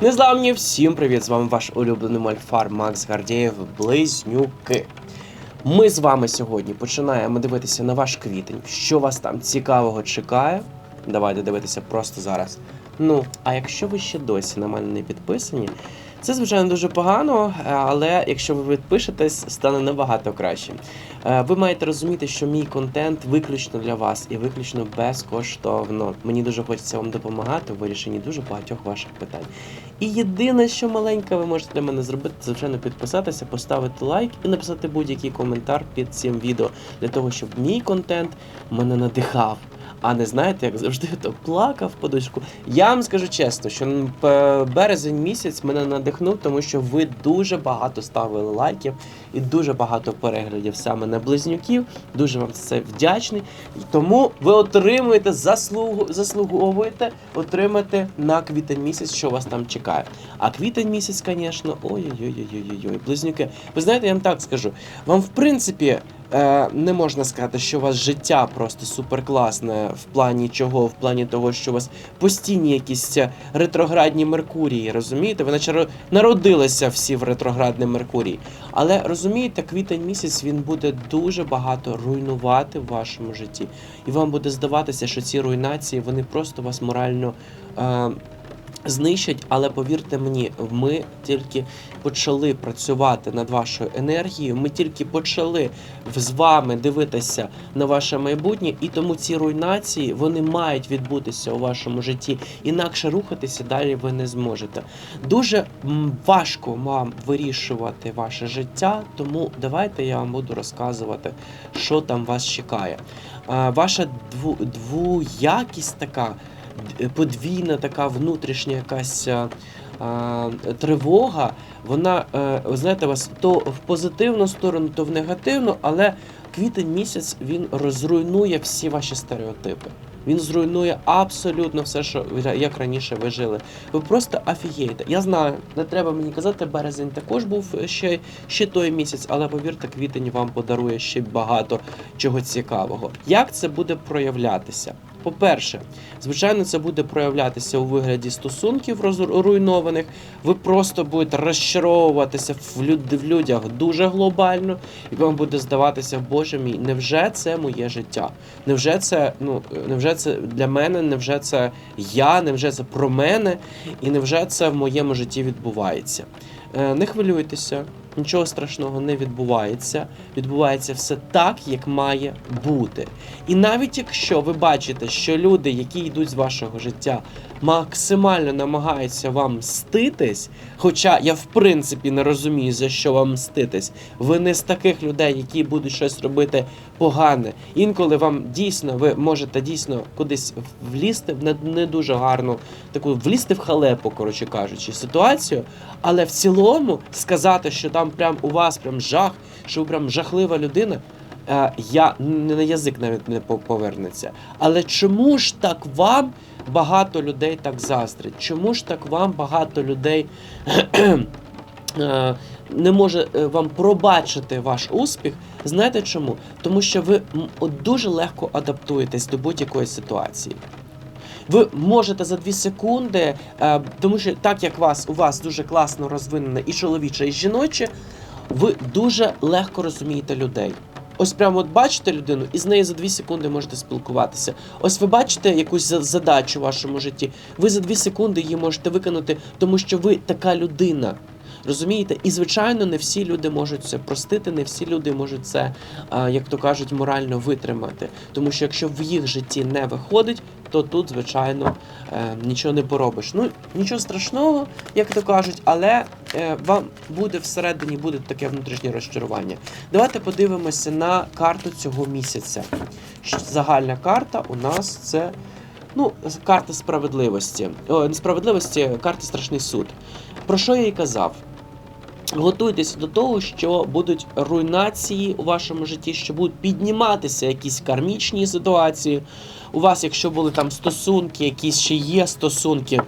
Незламні, всім привіт! З вами ваш улюблений мальфар Макс Гардієв Близнюки. Ми з вами сьогодні починаємо дивитися на ваш квітень. Що вас там цікавого чекає? Давайте дивитися просто зараз. Ну, а якщо ви ще досі на мене не підписані, це звичайно дуже погано, е, але якщо ви підпишетесь, стане набагато краще. Е, Ви маєте розуміти, що мій контент виключно для вас і виключно безкоштовно. Мені дуже хочеться вам допомагати у вирішенні дуже багатьох ваших питань. І єдине, що маленьке ви можете для мене зробити, звичайно підписатися, поставити лайк і написати будь-який коментар під цим відео для того, щоб мій контент мене надихав. А не знаєте, як завжди, то плакав подушку. Я вам скажу чесно, що березень місяць мене надихнув, тому що ви дуже багато ставили лайків і дуже багато переглядів саме на близнюків. Дуже вам це вдячний. Тому ви отримуєте заслугу, заслуговуєте отримати на квітень місяць, що вас там чекає. А квітень місяць, звісно, ой-ой-ой-ой-ой, близнюки. Ви знаєте, я вам так скажу. Вам, в принципі, е, не можна сказати, що у вас життя просто суперкласне в плані чого, в плані того, що у вас постійні якісь ретроградні Меркурії, розумієте? Ви наче ро- народилися всі в ретроградний Меркурій. Але розумієте, квітень місяць він буде дуже багато руйнувати в вашому житті. І вам буде здаватися, що ці руйнації вони просто вас морально. Е, Знищать, але повірте мені, ми тільки почали працювати над вашою енергією. Ми тільки почали з вами дивитися на ваше майбутнє, і тому ці руйнації вони мають відбутися у вашому житті. Інакше рухатися далі ви не зможете. Дуже важко вам вирішувати ваше життя, тому давайте я вам буду розказувати, що там вас чекає. Ваша двоякість така, подвійна така внутрішня якась. а, а, Тривога, вона, е, ви знаєте, вас то в позитивну сторону, то в негативну, але квітень місяць він розруйнує всі ваші стереотипи. Він зруйнує абсолютно все, що як раніше ви жили. Ви просто афігієте. Я знаю, не треба мені казати, березень також був ще, ще той місяць, але повірте, квітень вам подарує ще багато чого цікавого. Як це буде проявлятися? По-перше, звичайно, це буде проявлятися у вигляді стосунків розруйнованих. Ви просто будете розчаровуватися в, люд- в людях дуже глобально, і вам буде здаватися, боже мій, невже це моє життя? Невже це, ну, невже це для мене, невже це я, невже це про мене, і невже це в моєму житті відбувається? Е, Не хвилюйтеся, нічого страшного не відбувається. Відбувається все так, як має бути. І навіть якщо ви бачите, що люди, які йдуть з вашого життя, максимально намагаються вам мститись, хоча я в принципі не розумію, за що вам мститись, ви не з таких людей, які будуть щось робити погане. Інколи вам дійсно ви можете дійсно кудись влізти в не, дуже гарну таку влізти в халепу, коротше кажучи, ситуацію. Але в цілому сказати, що там прям у вас прям жах, що ви прям жахлива людина. е, Я не на язик навіть не повернеться. Але чому ж так вам багато людей так заздрить? Чому ж так вам багато людей е, не може е, вам пробачити ваш успіх? Знаєте чому? Тому що ви дуже легко адаптуєтесь до будь-якої ситуації. Ви можете за 2 секунди, е, тому що так як вас у вас дуже класно розвинене і чоловіче, і жіноче, ви дуже легко розумієте людей. Ось прямо от бачите людину, і з нею за 2 секунди можете спілкуватися. Ось ви бачите якусь задачу в вашому житті. Ви за 2 секунди її можете виконати, тому що ви така людина. Розумієте? І звичайно, не всі люди можуть це простити, не всі люди можуть це, як то кажуть, морально витримати. Тому що якщо в їх житті не виходить, то тут, звичайно, е, нічого не поробиш. Ну, нічого страшного, як то кажуть, але е, вам буде всередині буде таке внутрішнє розчарування. Давайте подивимося на карту цього місяця. Загальна карта у нас це. Ну, карта справедливості. О, не справедливості, карта страшний суд. Про що я і казав? Готуйтеся до того, що будуть руйнації у вашому житті, що будуть підніматися якісь кармічні ситуації. У вас, якщо були там стосунки, якісь ще є стосунки,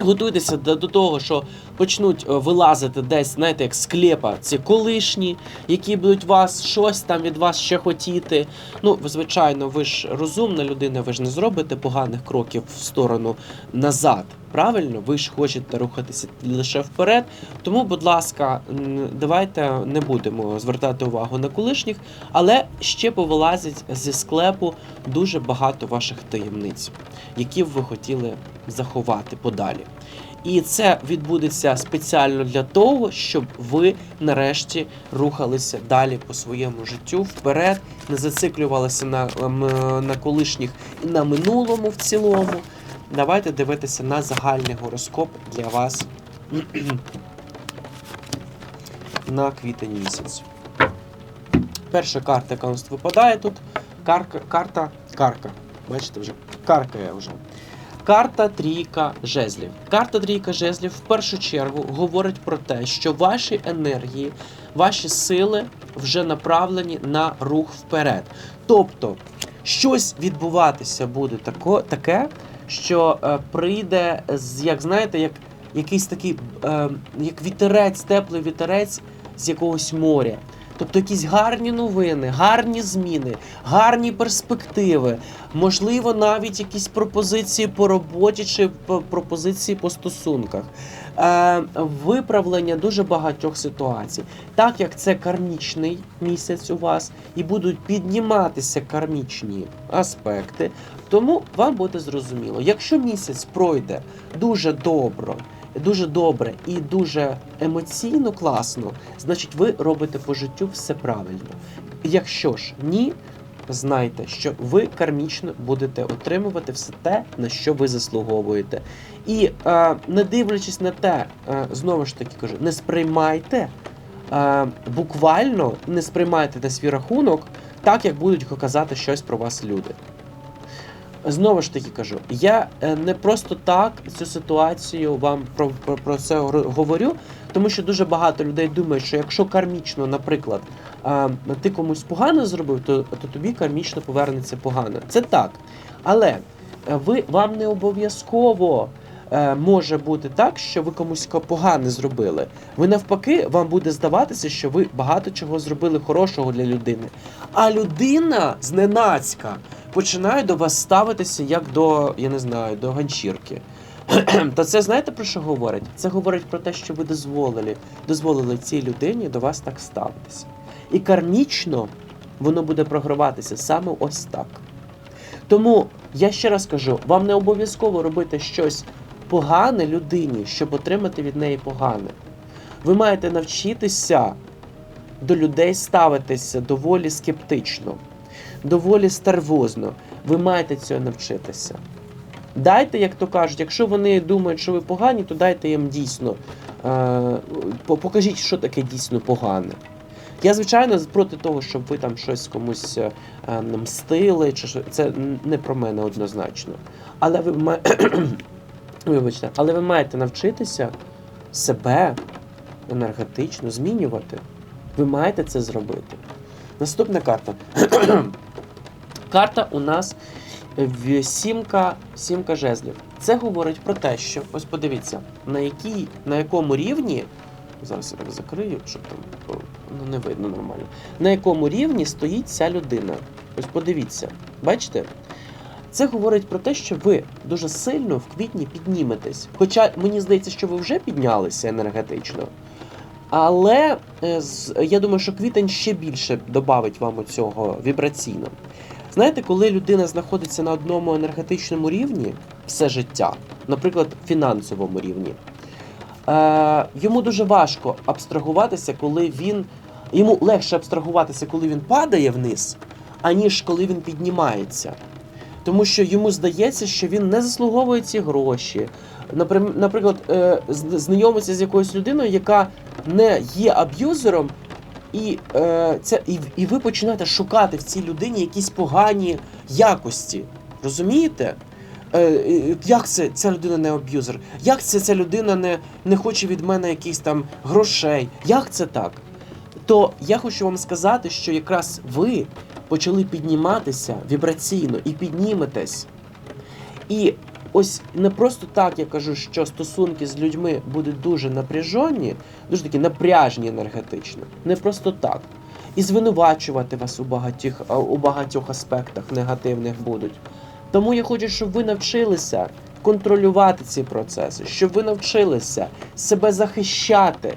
готуйтеся до, того, що почнуть е, вилазити десь, знаєте, як склепа ці колишні, які будуть вас щось там від вас ще хотіти. Ну, ви, звичайно, ви ж розумна людина, ви ж не зробите поганих кроків в сторону назад. Правильно, ви ж хочете рухатися лише вперед. Тому, будь ласка, давайте не будемо звертати увагу на колишніх, але ще повилазять зі склепу дуже багато ваших таємниць, які б ви хотіли заховати подалі. І це відбудеться спеціально для того, щоб ви нарешті рухалися далі по своєму життю вперед, не зациклювалися на, на колишніх і на минулому в цілому. Давайте дивитися на загальний гороскоп для вас на квітень місяць. Перша карта, яка у нас випадає тут. Карка, карта, карка. Бачите, вже каркає вже. Карта трійка жезлів. Карта трійка жезлів в першу чергу говорить про те, що ваші енергії, ваші сили вже направлені на рух вперед. Тобто, щось відбуватися буде тако, таке, що е, прийде, як знаєте, як якийсь такий, е, як вітерець, теплий вітерець з якогось моря. Тобто якісь гарні новини, гарні зміни, гарні перспективи, можливо, навіть якісь пропозиції по роботі чи пропозиції по стосунках, е, виправлення дуже багатьох ситуацій. Так як це кармічний місяць у вас, і будуть підніматися кармічні аспекти, тому вам буде зрозуміло, якщо місяць пройде дуже добре, дуже добре і дуже емоційно класно, значить ви робите по життю все правильно. Якщо ж ні, знайте, що ви кармічно будете отримувати все те, на що ви заслуговуєте. І е, не дивлячись на те, е, знову ж таки кажу, не сприймайте е, буквально не сприймайте на свій рахунок, так як будуть казати щось про вас люди. Знову ж таки кажу, я е, не просто так цю ситуацію вам про, про, про це говорю- тому що дуже багато людей думають, що якщо кармічно, наприклад, е, ти комусь погано зробив, то, то тобі кармічно повернеться погано. Це так. Але е, ви вам не обов'язково може бути так, що ви комусь ко- погане зробили. Ви навпаки, вам буде здаватися, що ви багато чого зробили хорошого для людини. А людина зненацька починає до вас ставитися як до, я не знаю, до ганчірки. Та це знаєте про що говорить? Це говорить про те, що ви дозволили, дозволили цій людині до вас так ставитися. І кармічно воно буде програватися саме ось так. Тому я ще раз кажу: вам не обов'язково робити щось погане людині, щоб отримати від неї погане. Ви маєте навчитися до людей ставитися доволі скептично, доволі стервозно. Ви маєте цього навчитися. Дайте, як то кажуть, якщо вони думають, що ви погані, то дайте їм дійсно. Е, покажіть, що таке дійсно погане. Я, звичайно, проти того, щоб ви там щось комусь е, е, мстили, чи що це не про мене однозначно. Але ви ма... Вибачте, але ви маєте навчитися себе енергетично змінювати. Ви маєте це зробити. Наступна карта. Карта у нас сімка, сімка жезлів. Це говорить про те, що ось подивіться, на якій, на якому рівні. Зараз я так закрию, щоб там ну, не видно нормально. На якому рівні стоїть ця людина. Ось подивіться, бачите? Це говорить про те, що ви дуже сильно в квітні підніметесь. Хоча мені здається, що ви вже піднялися енергетично. Але е, я думаю, що квітень ще більше додавить вам цього вібраційно. Знаєте, коли людина знаходиться на одному енергетичному рівні все життя, наприклад, фінансовому рівні, е, йому дуже важко абстрагуватися, коли він. Йому легше абстрагуватися, коли він падає вниз, аніж коли він піднімається. Тому що йому здається, що він не заслуговує ці гроші. Наприклад, е, знайомиться з якоюсь людиною, яка не є аб'юзером, і, е, це, і, і ви починаєте шукати в цій людині якісь погані якості. Розумієте? Е, як це ця людина не аб'юзер? Як це ця людина не, не хоче від мене якихось там грошей? Як це так? То я хочу вам сказати, що якраз ви почали підніматися вібраційно і підніметесь. І ось не просто так я кажу, що стосунки з людьми будуть дуже напряжені, дуже такі напряжні енергетично. Не просто так. І звинувачувати вас у багатьох, у багатьох аспектах негативних будуть. Тому я хочу, щоб ви навчилися контролювати ці процеси, щоб ви навчилися себе захищати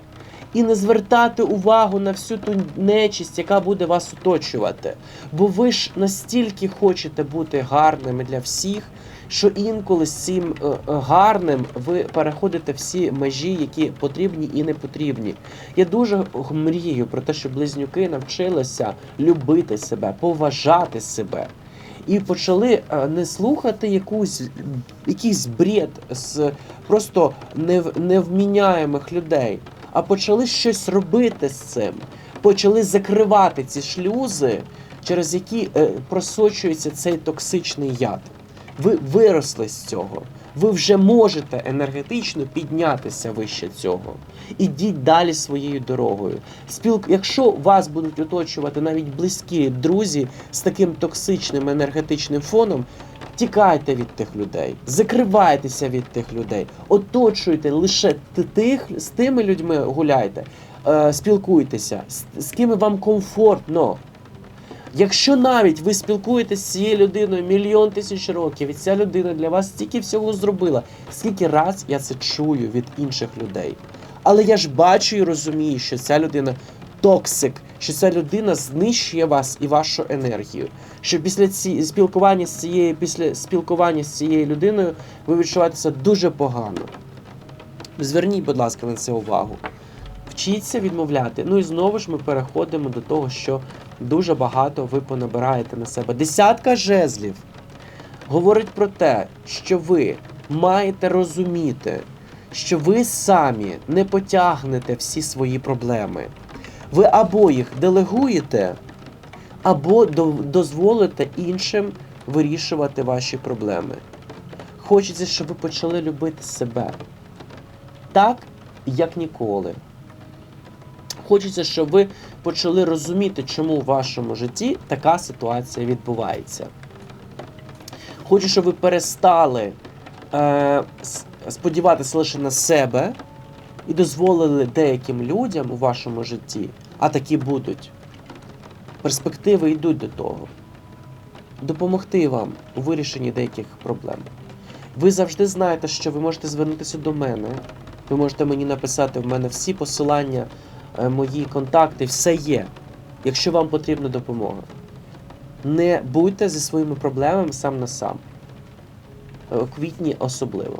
і не звертати увагу на всю ту нечисть, яка буде вас оточувати. Бо ви ж настільки хочете бути гарними для всіх, що інколи з цим е, е, гарним ви переходите всі межі, які потрібні і не потрібні. Я дуже мрію про те, щоб близнюки навчилися любити себе, поважати себе. І почали е, не слухати якусь, якийсь бред з просто нев, невміняємих людей, а почали щось робити з цим. Почали закривати ці шлюзи, через які просочується цей токсичний яд. Ви виросли з цього. Ви вже можете енергетично піднятися вище цього. Ідіть далі своєю дорогою. Спілк... Якщо вас будуть оточувати навіть близькі друзі з таким токсичним енергетичним фоном, тікайте від тих людей, закривайтеся від тих людей, оточуйте лише тих, з тими людьми гуляйте, е, спілкуйтеся, з, з ким вам комфортно. Якщо навіть ви спілкуєтесь з цією людиною мільйон тисяч років, і ця людина для вас стільки всього зробила, скільки раз я це чую від інших людей. Але я ж бачу і розумію, що ця людина токсик, що ця людина знищує вас і вашу енергію. Що після ці спілкування з цією, після спілкування з цією людиною ви відчуваєтеся дуже погано. Зверніть, будь ласка, на це увагу. Вчіться відмовляти. Ну і знову ж ми переходимо до того, що дуже багато ви понабираєте на себе. Десятка жезлів говорить про те, що ви маєте розуміти, що ви самі не потягнете всі свої проблеми. Ви або їх делегуєте, або дозволите іншим вирішувати ваші проблеми. Хочеться, щоб ви почали любити себе так, як ніколи. Хочеться, щоб ви почали розуміти, чому в вашому житті така ситуація відбувається. Хочу, щоб ви перестали е, сподіватися лише на себе і дозволили деяким людям у вашому житті, а такі будуть. Перспективи йдуть до того. Допомогти вам у вирішенні деяких проблем. Ви завжди знаєте, що ви можете звернутися до мене. Ви можете мені написати в мене всі посилання, мої контакти, все є, якщо вам потрібна допомога. Не будьте зі своїми проблемами сам на сам. Е, У квітні особливо.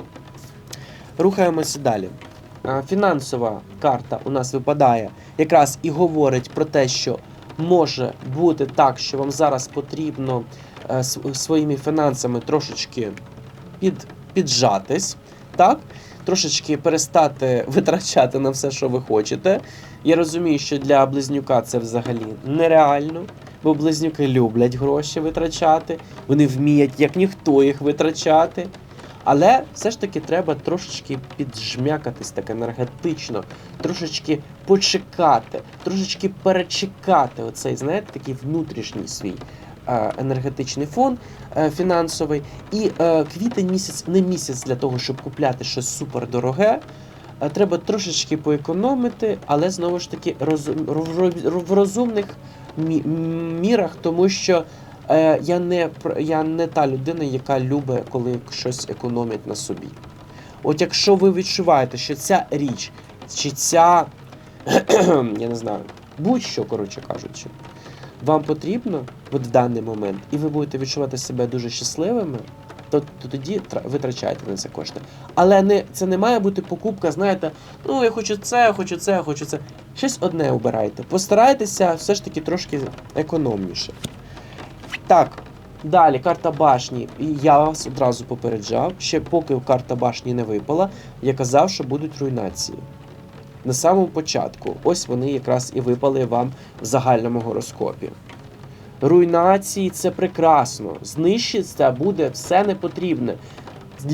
Рухаємося далі. Е, Фінансова карта у нас випадає якраз і говорить про те, що може бути так, що вам зараз потрібно е, своїми фінансами трошечки під, піджатись, так? Трошечки перестати витрачати на все, що ви хочете. Я розумію, що для близнюка це взагалі нереально, бо близнюки люблять гроші витрачати, вони вміють як ніхто їх витрачати. Але все ж таки треба трошечки піджмякатись так енергетично, трошечки почекати, трошечки перечекати оцей, знаєте, такий внутрішній свій е, енергетичний фон е, фінансовий. І е, квітень місяць не місяць для того, щоб купляти щось супер дороге. Е, Треба трошечки поекономити, але знову ж таки в розумних мі- мірах, тому що е, я, не, я не та людина, яка любить, коли щось економить на собі. От якщо ви відчуваєте, що ця річ, чи ця, я не знаю, будь-що, коротше кажучи, вам потрібно от в даний момент, і ви будете відчувати себе дуже щасливими, то, то тоді тра- витрачайте на це кошти. Але не, це не має бути покупка, знаєте, ну я хочу це, я хочу це, я хочу це. Щось одне обирайте. Постарайтеся все ж таки трошки економніше. Так, далі карта башні. І я вас одразу попереджав, ще поки карта башні не випала, я казав, що будуть руйнації. На самому початку, ось вони якраз і випали вам в загальному гороскопі. Руйнації це прекрасно. Знищиться буде все непотрібне.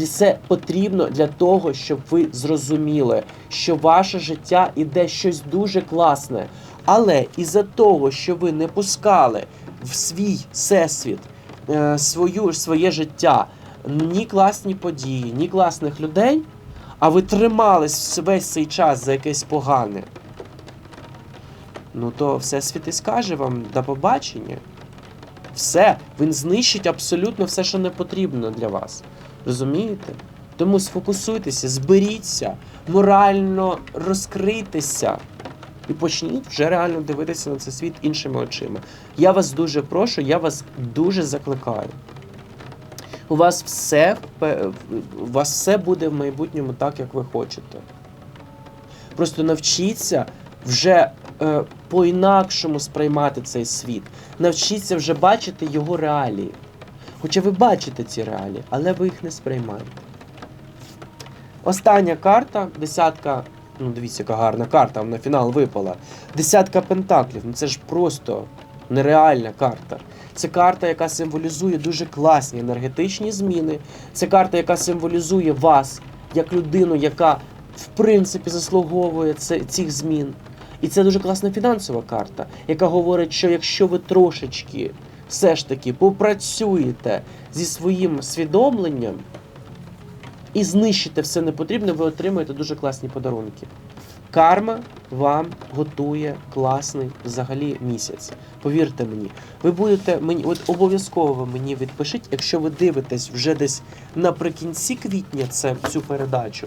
Це потрібно для того, щоб ви зрозуміли, що ваше життя іде щось дуже класне. Але із-за того, що ви не пускали в свій всесвіт е, свою, своє життя ні класні події, ні класних людей, а ви тримались весь цей час за якесь погане, ну то Всесвіт і скаже вам до побачення. Все, він знищить абсолютно все, що не потрібно для вас. Розумієте? Тому сфокусуйтеся, зберіться, морально розкрийтеся і почніть вже реально дивитися на цей світ іншими очима. Я вас дуже прошу, я вас дуже закликаю. У вас все, у вас все буде в майбутньому так, як ви хочете. Просто навчіться вже е, по-інакшому сприймати цей світ. Навчіться вже бачити його реалії. Хоча ви бачите ці реалії, але ви їх не сприймаєте. Остання карта, десятка. Ну, дивіться, яка гарна карта, на фінал випала. Десятка пентаклів. Ну це ж просто нереальна карта. Це карта, яка символізує дуже класні енергетичні зміни. Це карта, яка символізує вас як людину, яка в принципі заслуговує цих змін. І це дуже класна фінансова карта, яка говорить, що якщо ви трошечки все ж таки попрацюєте зі своїм свідомленням і знищите все непотрібне, ви отримаєте дуже класні подарунки. Карма вам готує класний взагалі місяць. Повірте мені, ви будете мені, от обов'язково мені відпишіть, якщо ви дивитесь вже десь наприкінці квітня це, цю передачу.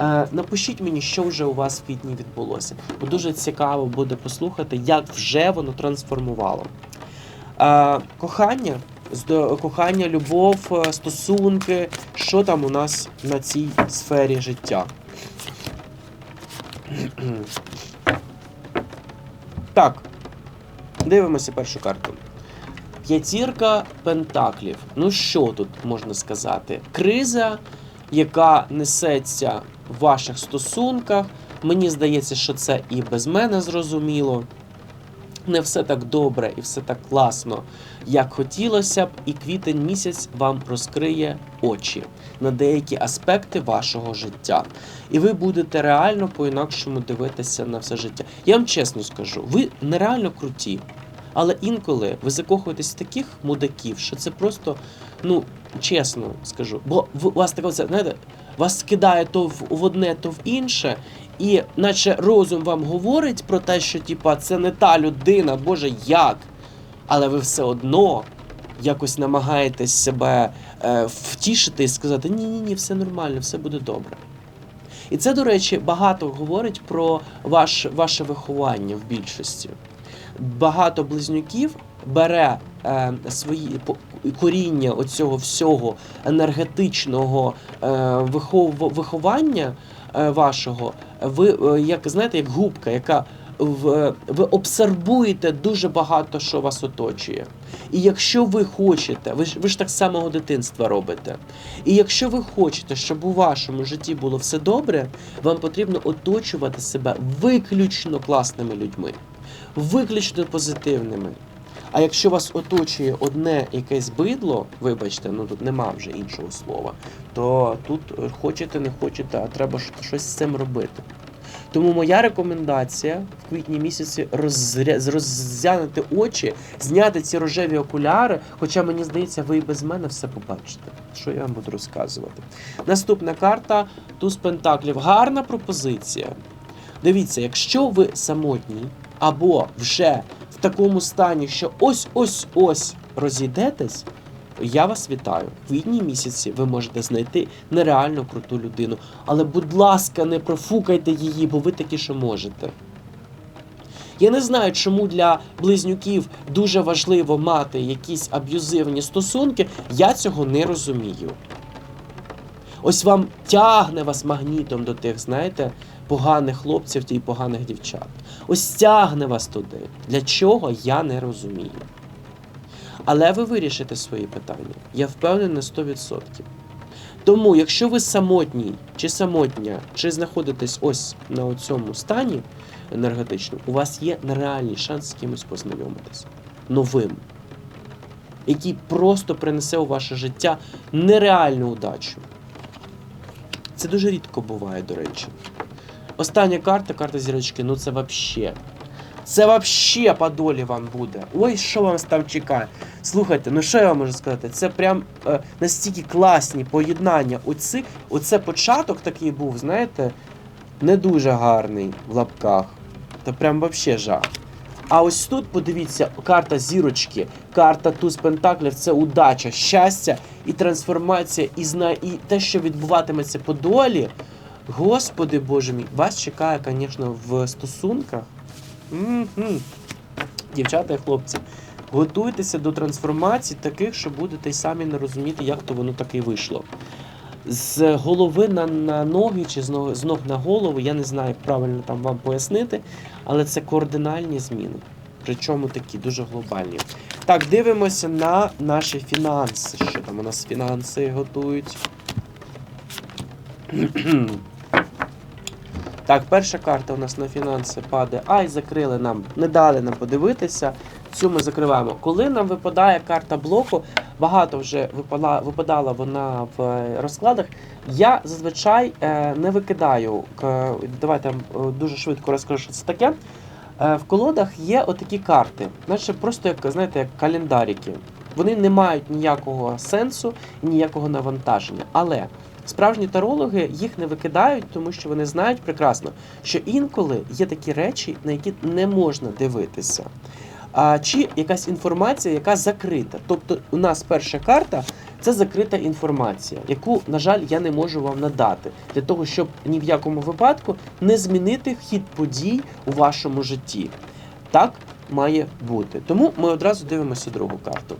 Е, напишіть мені, що вже у вас в квітні відбулося. Бо дуже цікаво буде послухати, як вже воно трансформувало. Е, кохання, кохання, любов, е, стосунки, що там у нас на цій сфері життя. Так, дивимося першу карту. П'ятірка пентаклів. Ну що тут можна сказати? Криза, яка несеться в ваших стосунках. Мені здається, що це і без мене зрозуміло. Не все так добре і все так класно, як хотілося б, і квітень місяць вам розкриє очі на деякі аспекти вашого життя. І ви будете реально по-інакшому дивитися на все життя. Я вам чесно скажу, ви нереально круті. Але інколи ви закохуєтесь в таких мудаків, що це просто, ну, чесно скажу. Бо вас таке, знаєте, вас кидає то в, одне, то в інше, і наче розум вам говорить про те, що типа це не та людина, Боже, як? Але ви все одно якось намагаєтесь себе е, втішити і сказати: ні, ні, все нормально, все буде добре. І це, до речі, багато говорить про ваш, ваше виховання в більшості. Багато близнюків бере е, свої коріння оцього всього енергетичного е, вихов- виховання е, вашого, ви е, як знаєте, як губка, яка в, ви обсербуєте дуже багато, що вас оточує. І якщо ви хочете, ви ж, ви ж так самого дитинства робите. І якщо ви хочете, щоб у вашому житті було все добре, вам потрібно оточувати себе виключно класними людьми, виключно позитивними. А якщо вас оточує одне якесь бидло, вибачте, ну тут нема вже іншого слова, то тут е, хочете, не хочете, а треба щось з цим робити. Тому моя рекомендація в квітні місяці розря... роззянути очі, зняти ці рожеві окуляри. Хоча мені здається, ви і без мене все побачите. Що я вам буду розказувати. Наступна карта туз пентаклів. Гарна пропозиція. Дивіться, якщо ви самотній або вже такому стані, що ось-ось-ось розійдетесь, я вас вітаю. В квітні місяці ви можете знайти нереально круту людину. Але, будь ласка, не профукайте її, бо ви таки що можете. Я не знаю, чому для близнюків дуже важливо мати якісь аб'юзивні стосунки. Я цього не розумію. Ось вам тягне вас магнітом до тих, знаєте, поганих хлопців і поганих дівчат. Ось тягне вас туди. Для чого я не розумію. Але ви вирішите свої питання. Я впевнений на 100%. Тому, якщо ви самотній, чи самотня, чи знаходитесь ось на цьому стані енергетичному, у вас є нереальний шанс з кимось познайомитись. Новим. Який просто принесе у ваше життя нереальну удачу. Це дуже рідко буває, до речі. Остання карта, карта зірочки, ну це вообще. Це вообще по долі вам буде. Ой, що вам там чекає. Слухайте, ну що я вам можу сказати? Це прям е, настільки класні поєднання. Оці, оце початок такий був, знаєте, не дуже гарний в лапках. Та прям вообще жах. А ось тут, подивіться, карта зірочки, карта туз пентаклів це удача, щастя і трансформація, і зна... і те, що відбуватиметься по долі. Господи Боже мій, вас чекає, звісно, в стосунках. М-м. Дівчата і хлопці, готуйтеся до трансформацій таких, що будете й самі не розуміти, як то воно таки вийшло. З голови на, на ноги чи з ног, з ног на голову, я не знаю, як правильно там вам пояснити, але це кардинальні зміни. Причому такі дуже глобальні. Так, дивимося на наші фінанси. Що там у нас фінанси готують? Так, перша карта у нас на фінанси падає. Ай, закрили нам, не дали нам подивитися. Цю ми закриваємо. Коли нам випадає карта блоку, багато вже випала, випадала вона в е, розкладах. Я зазвичай е, не викидаю. Давайте я е, дуже швидко розкажу, що це таке. В колодах є отакі карти, наче просто як знаєте, як календарики. Вони не мають ніякого сенсу ніякого навантаження. Але справжні тарологи їх не викидають, тому що вони знають прекрасно, що інколи є такі речі, на які не можна дивитися. А, чи якась інформація, яка закрита. Тобто, у нас перша карта це закрита інформація, яку, на жаль, я не можу вам надати для того, щоб ні в якому випадку не змінити хід подій у вашому житті. Так має бути. Тому ми одразу дивимося другу карту.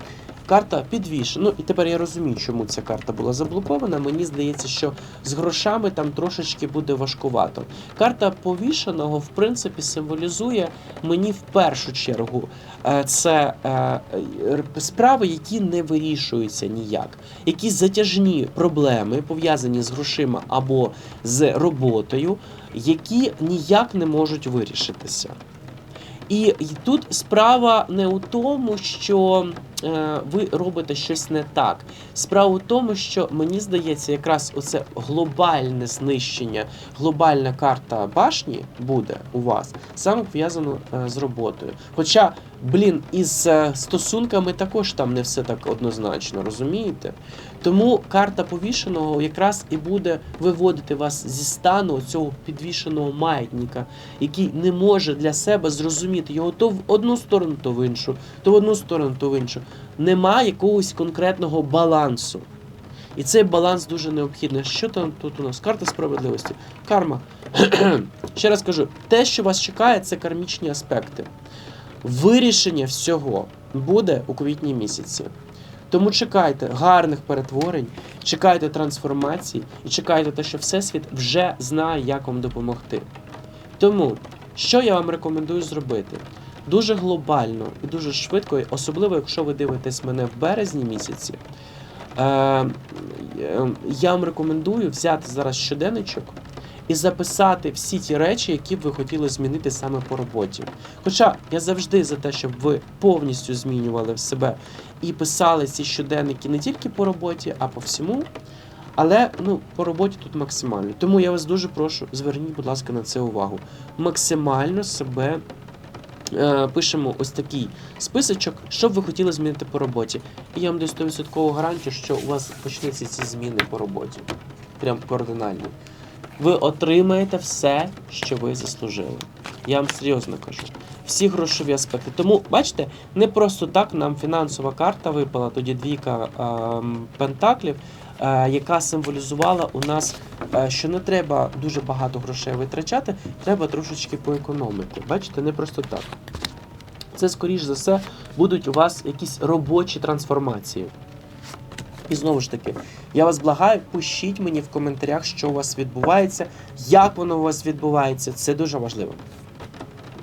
Карта підвішена. Ну і тепер я розумію, чому ця карта була заблокована. Мені здається, що з грошами там трошечки буде важкувато. Карта повішеного, в принципі, символізує мені в першу чергу е, це е, е, справи, які не вирішуються ніяк, якісь затяжні проблеми пов'язані з грошима або з роботою, які ніяк не можуть вирішитися. І, тут справа не у тому, що ви робите щось не так. Справа у тому, що мені здається, якраз оце глобальне знищення, глобальна карта башні буде у вас саме пов'язано е, з роботою. Хоча, блін, із е, стосунками також там не все так однозначно, розумієте? Тому карта повішеного якраз і буде виводити вас зі стану цього підвішеного маятника, який не може для себе зрозуміти його то в одну сторону, то в іншу, то в одну сторону, то в іншу. Нема якогось конкретного балансу. І цей баланс дуже необхідний. Що там тут у нас? Карта справедливості. Карма. Ще раз кажу, те, що вас чекає, це кармічні аспекти. Вирішення всього буде у квітні місяці. Тому чекайте гарних перетворень, чекайте трансформацій і чекайте те, що Всесвіт вже знає, як вам допомогти. Тому, що я вам рекомендую зробити? Дуже глобально і дуже швидко, особливо, якщо ви дивитесь мене в березні місяці, е, я вам рекомендую взяти зараз щоденничок і записати всі ті речі, які б ви хотіли змінити саме по роботі. Хоча я завжди за те, щоб ви повністю змінювали в себе і писали ці щоденники не тільки по роботі, а по всьому. Але ну, по роботі тут максимально. Тому я вас дуже прошу, зверніть, будь ласка, на це увагу. Максимально себе пишемо ось такий списочок, що б ви хотіли змінити по роботі. І я вам даю 100% гарантію, що у вас почнуться ці зміни по роботі. Прям кардинальні. Ви отримаєте все, що ви заслужили. Я вам серйозно кажу. Всі грошові аспекти. Тому, бачите, не просто так нам фінансова карта випала, тоді двійка ем, пентаклів, е, яка символізувала у нас, е, що не треба дуже багато грошей витрачати, треба трошечки поекономити. Бачите, не просто так. Це, скоріш за все, будуть у вас якісь робочі трансформації. І знову ж таки, я вас благаю, пишіть мені в коментарях, що у вас відбувається, як воно у вас відбувається. Це дуже важливо.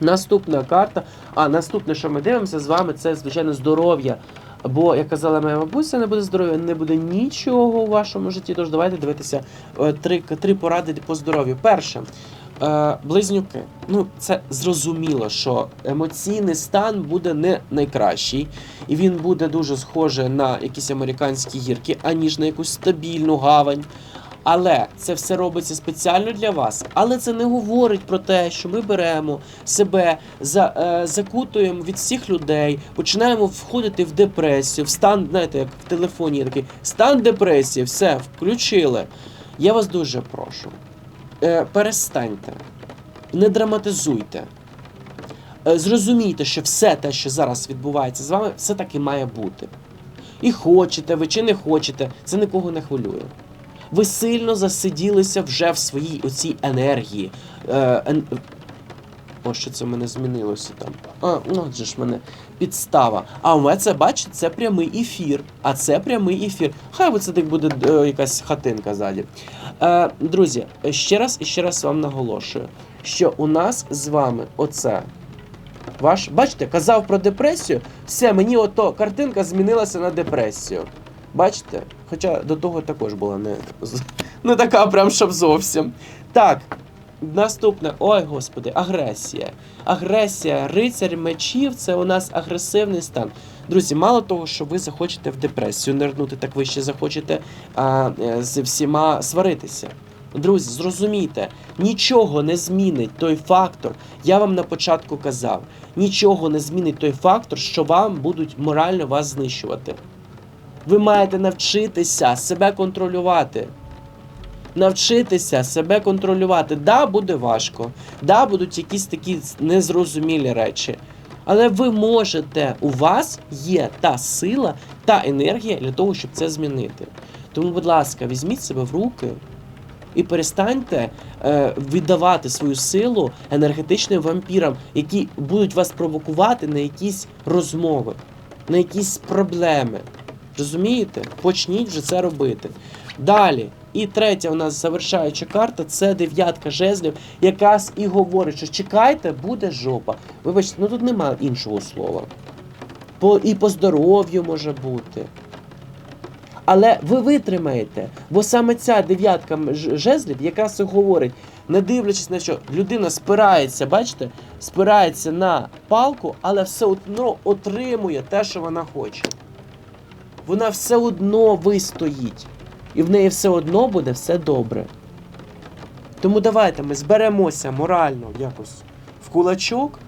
Наступна карта. А наступне, що ми дивимося з вами, це звичайно здоров'я. Бо, як казала моя бабуся, не буде здоров'я, не буде нічого у вашому житті. Тож давайте дивитися е, три, три поради по здоров'ю. Перше, е, близнюки. Ну, це зрозуміло, що емоційний стан буде не найкращий, і він буде дуже схожий на якісь американські гірки, аніж на якусь стабільну гавань. Але це все робиться спеціально для вас. Але це не говорить про те, що ми беремо себе, за, е, закутуємо від всіх людей, починаємо входити в депресію, в стан, знаєте, як в телефоні такий стан депресії, все, включили. Я вас дуже прошу. Е, перестаньте, не драматизуйте. Е, зрозумійте, що все те, що зараз відбувається з вами, все таки має бути. І хочете ви чи не хочете, це нікого не хвилює. Ви сильно засиділися вже в своїй оцій енергії. Е, ен... О, що це в мене змінилося там. А, ну же ж мене підстава. А у мене це, бачите, це прямий ефір. А це прямий ефір. Хай оце так буде е, якась хатинка ззаді. Е, друзі, ще раз і ще раз вам наголошую, що у нас з вами оце. Ваш, бачите, казав про депресію. Все, мені ото картинка змінилася на депресію. Бачите? Хоча до того також була не, не така, прям щоб зовсім. Так, наступне. Ой, господи, агресія. Агресія, рицарь мечів це у нас агресивний стан. Друзі, мало того, що ви захочете в депресію нирнути, так ви ще захочете а, е, з всіма сваритися. Друзі, зрозумійте, нічого не змінить той фактор. Я вам на початку казав, нічого не змінить той фактор, що вам будуть морально вас знищувати. Ви маєте навчитися себе контролювати. Навчитися себе контролювати. Да, буде важко. Да, будуть якісь такі незрозумілі речі. Але ви можете, у вас є та сила, та енергія для того, щоб це змінити. Тому, будь ласка, візьміть себе в руки і перестаньте е, віддавати свою силу енергетичним вампірам, які будуть вас провокувати на якісь розмови, на якісь проблеми. Розумієте? Почніть вже це робити. Далі. І третя у нас завершаюча карта це дев'ятка жезлів, якраз і говорить, що чекайте, буде жопа. Вибачте, ну тут немає іншого слова. По, і по здоров'ю може бути. Але ви витримаєте, бо саме ця дев'ятка жезлів якраз і говорить, не дивлячись на що, людина спирається, бачите, спирається на палку, але все одно отримує те, що вона хоче. Вона все одно вистоїть. І в неї все одно буде все добре. Тому давайте ми зберемося морально якось в кулачок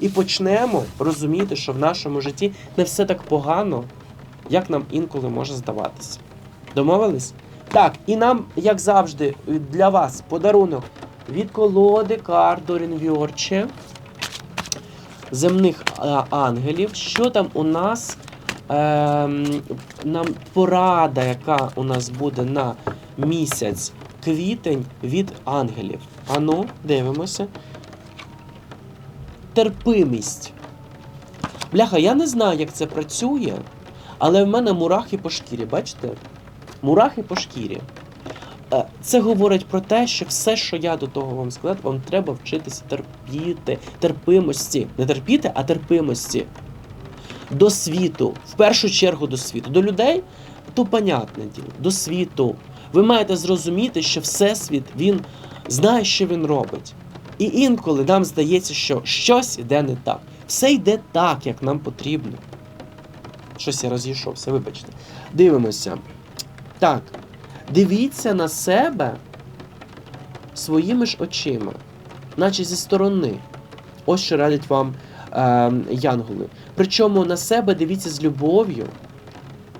і почнемо розуміти, що в нашому житті не все так погано, як нам інколи може здаватися. Домовились? Так, і нам, як завжди, для вас подарунок від колоди карт Дорінвьорче земних ангелів. Що там у нас? Ем, нам порада, яка у нас буде на місяць квітень від ангелів. Ану, дивимося. Терпимість. Бляха, я не знаю, як це працює, але в мене мурахи по шкірі, бачите? Мурахи по шкірі. Е, Це говорить про те, що все, що я до того вам сказав, вам треба вчитися терпіти, терпимості. Не терпіти, а терпимості. До світу, в першу чергу до світу. До людей, то понятне діло, до світу. Ви маєте зрозуміти, що Всесвіт він знає, що він робить. І інколи нам здається, що щось іде не так. Все йде так, як нам потрібно. Щось я розійшовся, вибачте. Дивимося. Так. Дивіться на себе своїми ж очима, наче зі сторони. Ось що радять вам е, янголи. Причому на себе дивіться з любов'ю,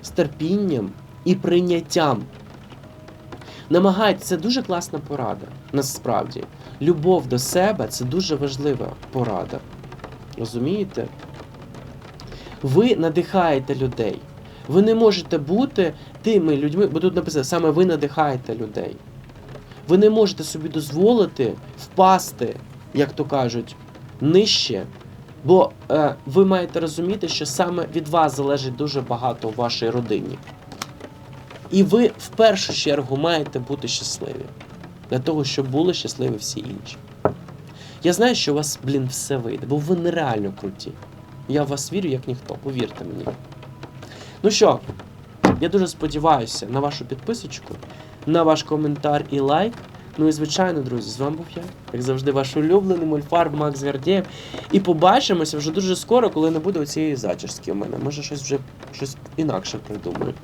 з терпінням і прийняттям. Намагайтеся, це дуже класна порада, насправді. Любов до себе це дуже важлива порада. Розумієте? Ви надихаєте людей. Ви не можете бути тими людьми, бо тут написано, саме ви надихаєте людей. Ви не можете собі дозволити впасти, як то кажуть, нижче. Бо е, ви маєте розуміти, що саме від вас залежить дуже багато у вашій родині. І ви в першу чергу маєте бути щасливі. Для того, щоб були щасливі всі інші. Я знаю, що у вас, блін, все вийде, бо ви нереально круті. Я в вас вірю, як ніхто, повірте мені. Ну що, я дуже сподіваюся на вашу підписочку, на ваш коментар і лайк. Ну і звичайно, друзі, з вами був я, як завжди, ваш улюблений мульфар Макс Гардієв. І побачимося вже дуже скоро, коли не буде оцієї зачіски у мене. Може, щось вже щось інакше придумаю.